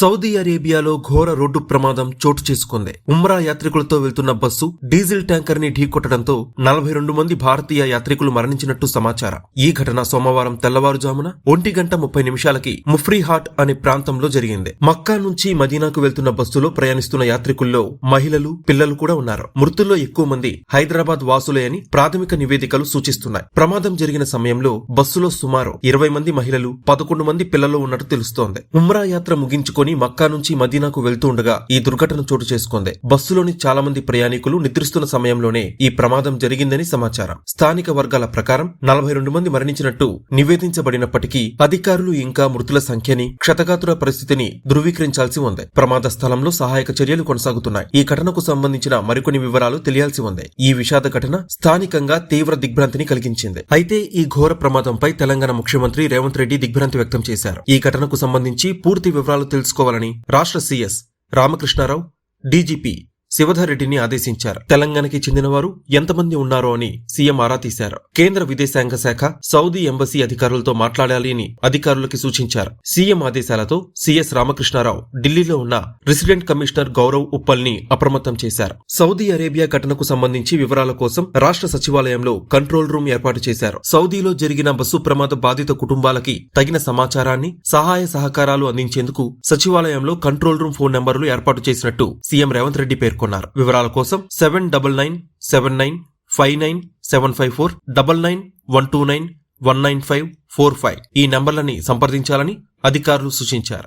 Saudi అరేబియాలో ఘోర road ప్రమాదం చోటు చేసుకుంది. ఉమ్రా యాత్రికులతో వెళ్తున్న బస్సు డీజిల్ ట్యాంకర్ని ఢీకొట్టడంతో నలభై రెండు మంది భారతీయ యాత్రికులు మరణించినట్టు సమాచారం. ఈ ఘటన సోమవారం తెల్లవారుజామున ఒంటి గంట ముప్పై నిమిషాలకి ముఫ్రీహాట్ అనే ప్రాంతంలో జరిగింది. మక్కా నుంచి మదీనాకు వెళ్తున్న బస్సులో ప్రయాణిస్తున్న యాత్రికుల్లో మహిళలు పిల్లలు కూడా ఉన్నారు. మృతుల్లో ఎక్కువ మంది హైదరాబాద్ వాసులే అని ప్రాథమిక నివేదికలు సూచిస్తున్నాయి. ప్రమాదం జరిగిన సమయంలో బస్సులో సుమారు ఇరవై మంది మహిళలు పదకొండు మంది పిల్లలు ఉన్నట్టు తెలుస్తోంది. ఉమ్రా యాత్ర ముగించుకొని మక్కా నుంచి మదీనాకు వెళ్తూ ఉండగా ఈ దుర్ఘటన చోటు చేసుకుంది. బస్సులోని చాలా మంది ప్రయాణికులు నిద్రిస్తున్న సమయంలోనే ఈ ప్రమాదం జరిగిందని సమాచారం. స్థానిక వర్గాల ప్రకారం నలభై రెండు మంది మరణించినట్టు నివేదించబడినప్పటికీ అధికారులు ఇంకా మృతుల సంఖ్యని క్షతగాతుల పరిస్థితిని ధృవీకరించాల్సి ఉంది. ప్రమాద స్థలంలో సహాయక చర్యలు కొనసాగుతున్నాయి. ఈ ఘటనకు సంబంధించిన మరికొన్ని వివరాలు తెలియాల్సి ఉంది. ఈ విషాద ఘటన స్థానికంగా తీవ్ర దిగ్భ్రాంతిని కలిగించింది. అయితే ఈ ఘోర ప్రమాదంపై తెలంగాణ ముఖ్యమంత్రి రేవంత్ రెడ్డి దిగ్భ్రాంతి వ్యక్తం చేశారు. ఈ ఘటనకు సంబంధించి పూర్తి వివరాలు తెలుసుకోవాలని రాష్ట్ర సీఎస్ రామకృష్ణారావు డీజీపీ శివధరెడ్డిని ఆదేశించారు. తెలంగాణకి చెందినవారు ఎంతమంది ఉన్నారో అని సీఎం ఆరా తీశారు. కేంద్ర విదేశాంగ శాఖ సౌదీ ఎంబసీ అధికారులతో మాట్లాడాలి అని అధికారులకి సూచించారు. సీఎం ఆదేశాలతో సీఎస్ రామకృష్ణారావు ఢిల్లీలో ఉన్న రెసిడెంట్ కమిషనర్ గౌరవ్ ఉప్పల్ని అప్రమత్తం చేశారు. సౌదీ అరేబియా ఘటనకు సంబంధించి వివరాల కోసం రాష్ట్ర సచివాలయంలో కంట్రోల్ రూమ్ ఏర్పాటు చేశారు. సౌదీలో జరిగిన బస్సు ప్రమాద బాధిత కుటుంబాలకి తగిన సమాచారాన్ని సహాయ సహకారాలు అందించేందుకు సచివాలయంలో కంట్రోల్ రూమ్ ఫోన్ నెంబర్లు ఏర్పాటు చేసినట్టు సీఎం రేవంత్ రెడ్డి పేర్కొన్నారు. వివరాల కోసం seven double nine seven nine five nine seven five four double nine one two nine one nine five four five ఈ నంబర్లని సంప్రదించాలని అధికారులు సూచించారు.